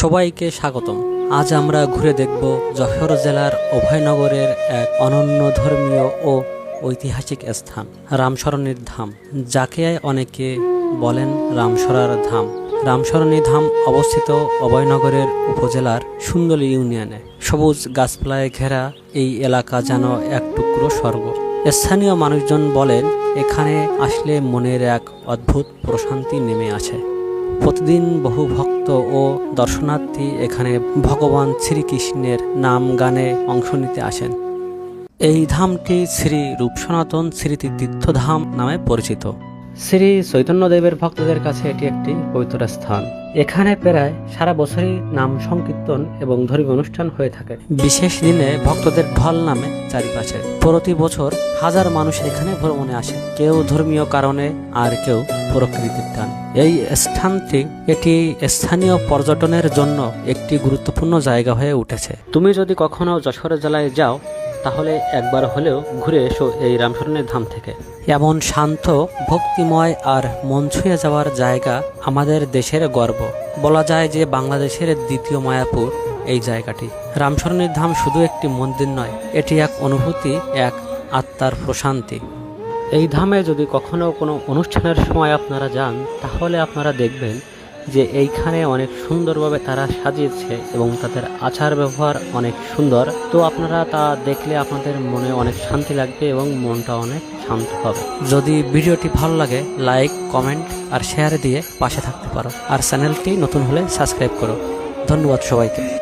সবাইকে স্বাগতম। আজ আমরা ঘুরে দেখব যশোর জেলার অভয়নগরের এক অনন্য ধর্মীয় ও ঐতিহাসিক স্থান, রামসরণীর ধাম, যাকে অনেকে বলেন রামসরার ধাম। রামসরণী ধাম অবস্থিত অভয়নগরের উপজেলার সুন্দরী ইউনিয়নে। সবুজ গাছপালায় ঘেরা এই এলাকা যেন এক টুকরো স্বর্গ। স্থানীয় মানুষজন বলেন, এখানে আসলে মনের এক অদ্ভুত প্রশান্তি নেমে আসে। প্রতিদিন বহু ভক্ত ও দর্শনার্থী এখানে ভগবান শ্রীকৃষ্ণের নাম গানে অংশ নিতে আসেন। এই ধামটি শ্রী রূপসনাতন স্মৃতি তীর্থধাম নামে পরিচিত। শ্রী চৈতন্যদেবের ভক্তদের কাছে এটি একটি পবিত্র স্থান। এখানে প্রায় সারা বছরই নাম সংকীর্তন এবং ধর্মীয় অনুষ্ঠান হয়ে থাকে। বিশেষ দিনে ভক্তদের ঢল নামে চারিপাশে। প্রতি বছর হাজার মানুষ এখানে ভ্রমণে আসে। কেউ ধর্মীয় কারণে আর কেউ প্রকৃতির টান। এই স্থানটি এটি স্থানীয় পর্যটনের জন্য একটি গুরুত্বপূর্ণ জায়গা হয়ে উঠেছে। তুমি যদি কখনো যশোর জেলায় যাও তাহলে একবার হলেও ঘুরে এসো এই রামশরণের ধাম থেকে। এমন শান্ত, ভক্তিময় আর মন ছুঁয়ে যাওয়ার জায়গা আমাদের দেশের গর্ব। বলা যায় যে বাংলাদেশের দ্বিতীয় মায়াপুর এই জায়গাটি। রামশরণের ধাম শুধু একটি মন্দির নয়, এটি এক অনুভূতি, এক আত্মার প্রশান্তি। এই ধামে যদি কখনো কোনো অনুষ্ঠানের সময় আপনারা যান, তাহলে আপনারা দেখবেন যে এইখানে অনেক সুন্দরভাবে তারা সাজিয়েছে এবং তাদের আচার ব্যবহার অনেক সুন্দর। তো আপনারা তা দেখলে আপনাদের মনে অনেক শান্তি লাগবে এবং মনটা অনেক শান্ত হবে। যদি ভিডিওটি ভালো লাগে, লাইক, কমেন্ট আর শেয়ার দিয়ে পাশে থাকতে পারো। আর চ্যানেলটি নতুন হলে সাবস্ক্রাইব করো। ধন্যবাদ সবাইকে।